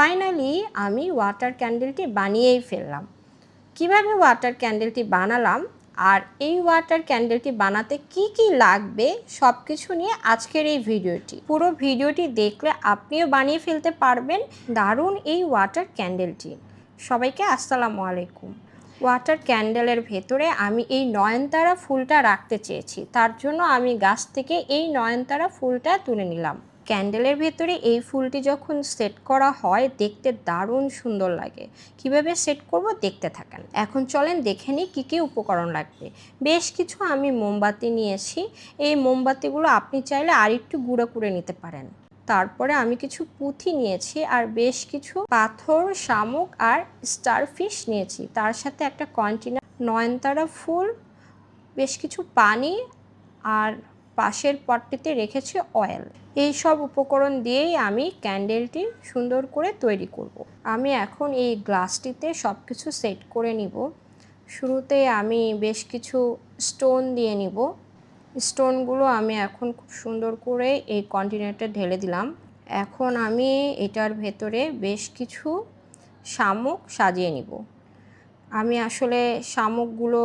Finally আমি water ক্যান্ডেলটি বানিয়েই ফেললাম। কীভাবে ওয়াটার ক্যান্ডেলটি বানালাম আর এই ওয়াটার ক্যান্ডেলটি বানাতে কি কি লাগবে সব কিছু নিয়ে আজকের এই ভিডিওটি। পুরো ভিডিওটি দেখলে আপনিও বানিয়ে ফেলতে পারবেন দারুণ এই ওয়াটার ক্যান্ডেলটি সবাইকে আসসালামু আলাইকুম। ওয়াটার ক্যান্ডেলের ভেতরে আমি এই নয়নতারা ফুলটা রাখতে চেয়েছি। তার জন্য আমি গাছ থেকে এই নয়নতারা ফুলটা তুলে নিলাম। ক্যান্ডেলের ভেতরে এই ফুলটি যখন সেট করা হয়, দেখতে দারুণ সুন্দর লাগে। কীভাবে সেট করব দেখতে থাকেন। এখন চলেন দেখে নিই কী কী উপকরণ লাগবে। বেশ কিছু আমি মোমবাতি নিয়েছি। এই মোমবাতিগুলো আপনি চাইলে আরেকটু গুঁড়ো করে নিতে পারেন। তারপরে আমি কিছু পুঁথি নিয়েছি আর বেশ কিছু পাথর, শামুক আর স্টারফিশ নিয়েছি। তার সাথে একটা কন্টেনার নয়নতারা ফুল, বেশ কিছু পানি আর পাশের পটটিতে রেখেছি অয়েল এই সব উপকরণ দিয়েই আমি ক্যান্ডেলটি সুন্দর করে তৈরি করব। আমি এখন এই গ্লাসটিতে সব কিছু সেট করে নিব। শুরুতে আমি বেশ কিছু স্টোন দিয়ে নিব। স্টোনগুলো আমি এখন খুব সুন্দর করে এই কন্টিনেন্টে ঢেলে দিলাম। এখন আমি এটার ভেতরে বেশ কিছু শামুক সাজিয়ে নিব। আমি আসলে শামুকগুলো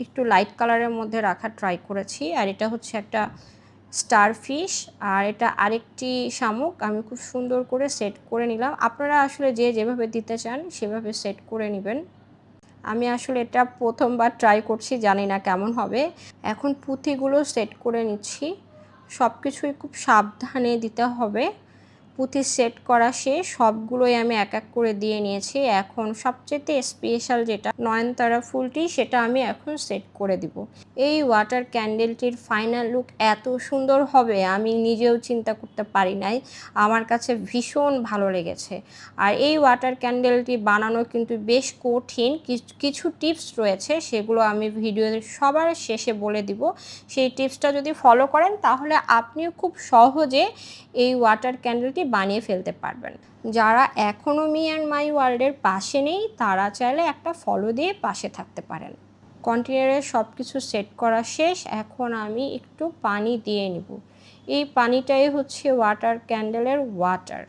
একটু লাইট কালারের মধ্যে রাখার ট্রাই করেছি। আর এটা হচ্ছে একটা স্টার ফিশ আর এটা আরেকটি শামুক। আমি খুব সুন্দর করে সেট করে নিলাম। আপনারা আসলে যে যেভাবে দিতে চান, সেভাবে সেট করে নেবেন। আমি আসলে এটা প্রথমবার ট্রাই করছি, জানি না কেমন হবে। এখন পুঁথিগুলো সেট করে নিচ্ছি। সব কিছুই খুব সাবধানে দিতে হবে। পুঁথি সেট করা শেষ, সবগুলোই আমি এক এক করে দিয়ে নিয়েছি। এখন সবচেয়ে স্পেশাল যেটা নয়নতারা ফুলটি, সেটা আমি এখন সেট করে দিব। এই ওয়াটার ক্যান্ডেলটির ফাইনাল লুক এত সুন্দর হবে, আমি নিজেও চিন্তা করতে পারি নাই। আমার কাছে ভীষণ ভালো লেগেছে। আর এই ওয়াটার ক্যান্ডেলটি বানানো কিন্তু বেশ কঠিন, কিছু টিপস রয়েছে, সেগুলো আমি ভিডিওর সবার শেষে বলে দিব। সেই টিপসটা যদি ফলো করেন, তাহলে আপনিও খুব সহজে এই ওয়াটার ক্যান্ডেলটি বানিয়ে ফেলতে পারবেন। যারা এখনও মি অ্যান্ড মাই ওয়ার্ল্ডের পাশে নেই, তারা চাইলে একটা ফলো দিয়ে পাশে থাকতে পারেন। কন্টেনারে সব কিছু সেট করা শেষ, এখন আমি একটু পানি দিয়ে নিব। এই পানিটাই হচ্ছে ওয়াটার ক্যান্ডেলের ওয়াটার।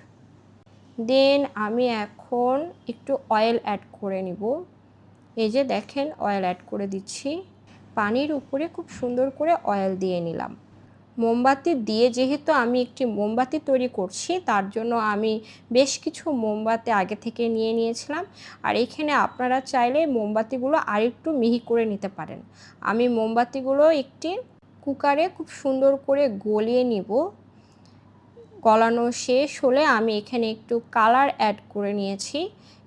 দেন আমি এখন একটু অয়েল অ্যাড করে নিব। এই যে দেখেন, অয়েল অ্যাড করে দিচ্ছি। পানির উপরে খুব সুন্দর করে অয়েল দিয়ে নিলাম। মোমবাতি দিয়ে যেহেতু আমি একটি মোমবাতি তৈরি করছি, তার জন্য আমি বেশ কিছু মোমবাতি আগে থেকে নিয়ে নিয়েছিলাম। আর এখানে আপনারা চাইলে মোমবাতিগুলো আরেকটু মিহি করে নিতে পারেন। আমি মোমবাতিগুলো একটি কুকারে খুব সুন্দর করে গলিয়ে নিব। গলানো শেষ হলে আমি এখানে একটু কালার অ্যাড করে নিয়েছি।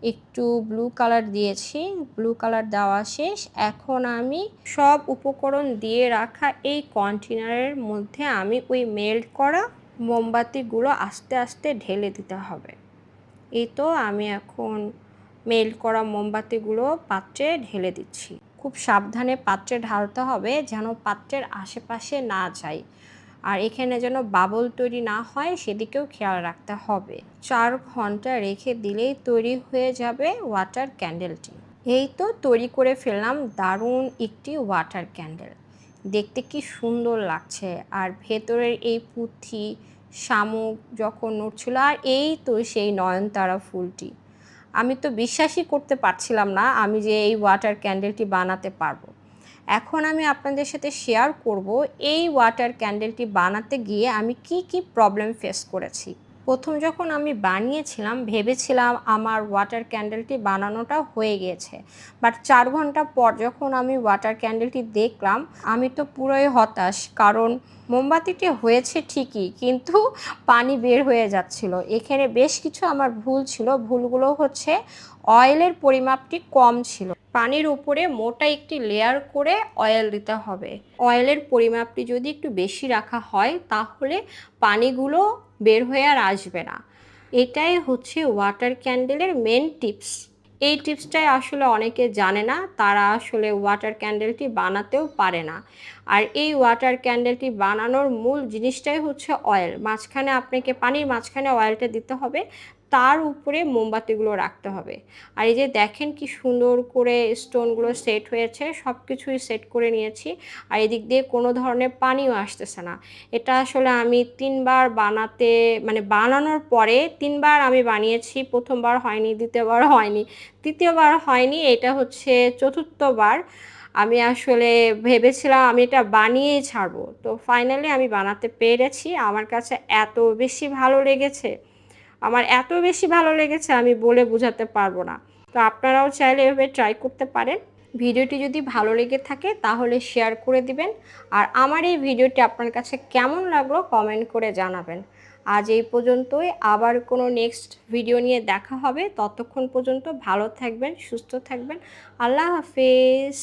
একটু ব্লু কালার দিয়েছি। ব্লু কালার দেওয়া শেষ। এখন আমি সব উপকরণ দিয়ে রাখা এই কন্টেনারের মধ্যে আমি ওই মেল্ট করা মোমবাতিগুলো আস্তে আস্তে ঢেলে দিতে হবে। এই তো আমি এখন মেল্ট করা মোমবাতিগুলো পাত্রে ঢেলে দিচ্ছি। খুব সাবধানে পাত্রে ঢালতে হবে যেন পাত্রের আশেপাশে না যায়। আর এখানে যেন বাবল তৈরি না হয়, সেদিকেও খেয়াল রাখতে হবে। চার ঘণ্টা রেখে দিলেই তৈরি হয়ে যাবে ওয়াটার ক্যান্ডেলটি এই তো তৈরি করে ফেললাম দারুণ একটি ওয়াটার ক্যান্ডেল দেখতে কি সুন্দর লাগছে। আর ভেতরের এই পুঁথি, শামুক যখন নড়ছিল, আর এই তো সেই নয়নতারা ফুলটি। আমি তো বিশ্বাসই করতে পারছিলাম না আমি যে এই ওয়াটার ক্যান্ডেলটি বানাতে পারব। এখন আমি আপনাদের সাথে শেয়ার করব এই ওয়াটার ক্যান্ডেলটি বানাতে গিয়ে আমি কি কি প্রবলেম ফেস করেছি। প্রথম যখন আমি বানিয়েছিলাম, ভেবেছিলাম আমার ওয়াটার ক্যান্ডেলটি বানানোটা হয়ে গিয়েছে। বাট চার ঘণ্টা পর যখন আমি ওয়াটার ক্যান্ডেলটি দেখলাম, আমি তো পুরোই হতাশ, কারণ মোমবাতিটি হয়েছে ঠিকই, কিন্তু পানি বের হয়ে যাচ্ছিল। এখানে বেশ কিছু আমার ভুল ছিল, ভুলগুলো হচ্ছে অয়েলের পরিমাপটি কম ছিল। পানির উপরে মোটা একটি লেয়ার করে অয়েল দিতে হবে। অয়েলের পরিমাপটি যদি একটু বেশি রাখা হয়, তাহলে পানিগুলো বের হয়ে আর আসবে না। এটাই হচ্ছে ওয়াটার ক্যান্ডেলের মেন টিপস এই টিপসটাই আসলে অনেকে জানে না, তারা আসলে ওয়াটার ক্যান্ডেলটি বানাতেও পারে না। আর এই ওয়াটার ক্যান্ডেলটি বানানোর মূল জিনিসটাই হচ্ছে অয়েল মাঝখানে আপনাকে পানির মাঝখানে অয়েলটা দিতে হবে তার উপরে মোমবাতিগুলো রাখতে হবে। আর এই যে দেখেন কি সুন্দর করে স্টোনগুলো সেট হয়েছে সব কিছুই সেট করে নিয়েছি। আর এদিক দিয়ে কোনো ধরনের পানিও আসতেছে না। এটা আসলে আমি তিনবার বানাতে মানে বানানোর পরে তিনবার আমি বানিয়েছি, প্রথমবার হয়নি, দ্বিতীয়বার হয়নি। তৃতীয়বার হয়নি, এটা হচ্ছে চতুর্থবার। আমি আসলে ভেবেছিলাম আমি এটা বানিয়েই ছাড়বো। তো ফাইনালি আমি বানাতে পেরেছি। আমার কাছে এত বেশি ভালো লেগেছে। আমার এত বেশি ভালো লেগেছে আমি বলে বোঝাতে পারব না। তো আপনারাও চাইলে এভাবে ট্রাই করতে পারেন। ভিডিওটি যদি ভালো লেগে থাকে তাহলে শেয়ার করে দিবেন। আর আমার এই ভিডিওটি আপনার কাছে কেমন লাগল কমেন্ট করে জানাবেন। আজ এই পর্যন্তই। আবার কোনো নেক্সট ভিডিও নিয়ে দেখা হবে। ততক্ষণ পর্যন্ত ভালো থাকবেন, সুস্থ থাকবেন। আল্লাহ হাফিজ।